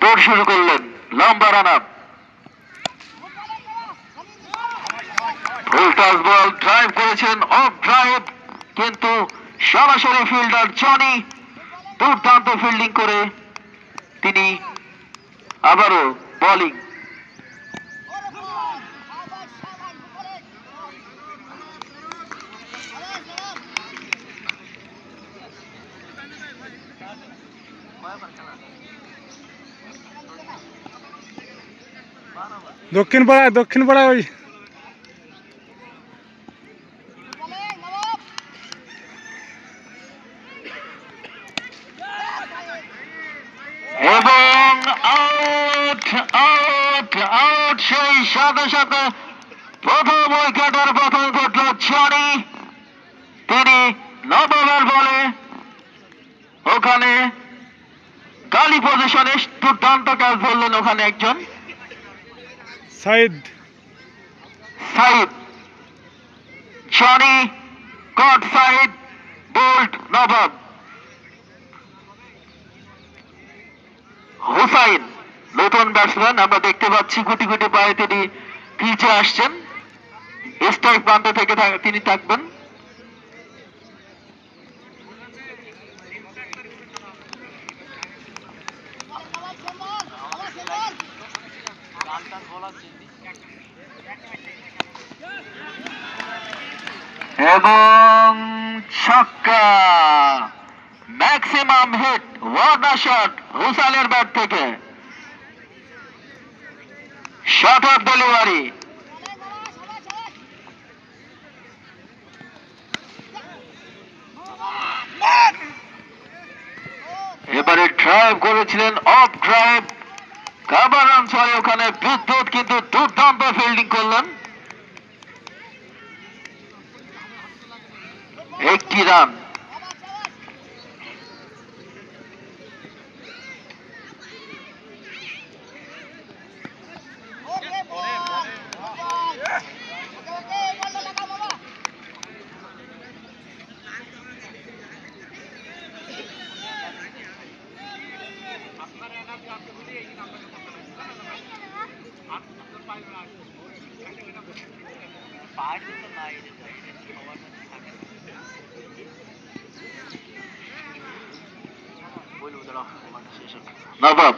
দৌড় শুরু করলেন লম্বা run up. Full ball drive করেছেন অফ ড্রাইভ কিন্তু সরাসরি ফিল্ডার জনি দুর্দান্ত ফিল্ডিং করে তিনি আবারও বোলিং দক্ষিণ পাড়া দক্ষিণ পাড়া ওই প্রথম বলে ওখানে গালি পজিশনে দুর্দান্ত কাজ ধরলেন ওখানে একজন। সাইদ। সাইদ। জনি গড সাইদ, বোল্ট, নবাব। হুসাইন, নতুন ব্যাটসম্যান আমরা দেখতে পাচ্ছি গুটি গুটি পায়ে তিনি পিচে আসছেন। স্ট্রাইক প্রান্ত থেকে তিনি থাকবেন। এবং ছক্কা। ম্যাক্সিমাম হিট ওয়ার্নার শট হুসাইনের ব্যাট থেকে। শট অফ ডেলিভারি এবারে ড্রাইভ করেছিলেন অফ ড্রাইভ কাবার ছয় ওখানে বিদ্যুৎ কিন্তু দুর্দান্ত ফিল্ডিং করলেন। একটি রান নবাব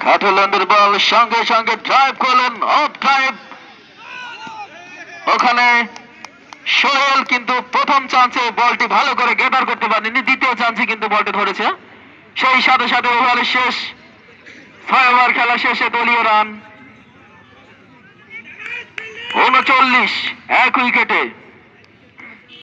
খাটুল্যান্ডের বল সঙ্গে সঙ্গে ড্রাইভ করলেন অফ ড্রাইভ ওখানে সোহেল কিন্তু প্রথম চান্সে বলটি ভালো করে গেটার করতে পারেনি। দ্বিতীয় চান্সে কিন্তু বলটি ধরেছে। সেই সাথে সাথে ওভারের শেষ, ছয় ওভার খেলা শেষে দলীয় রান। উনচল্লিশ, এক উইকেটে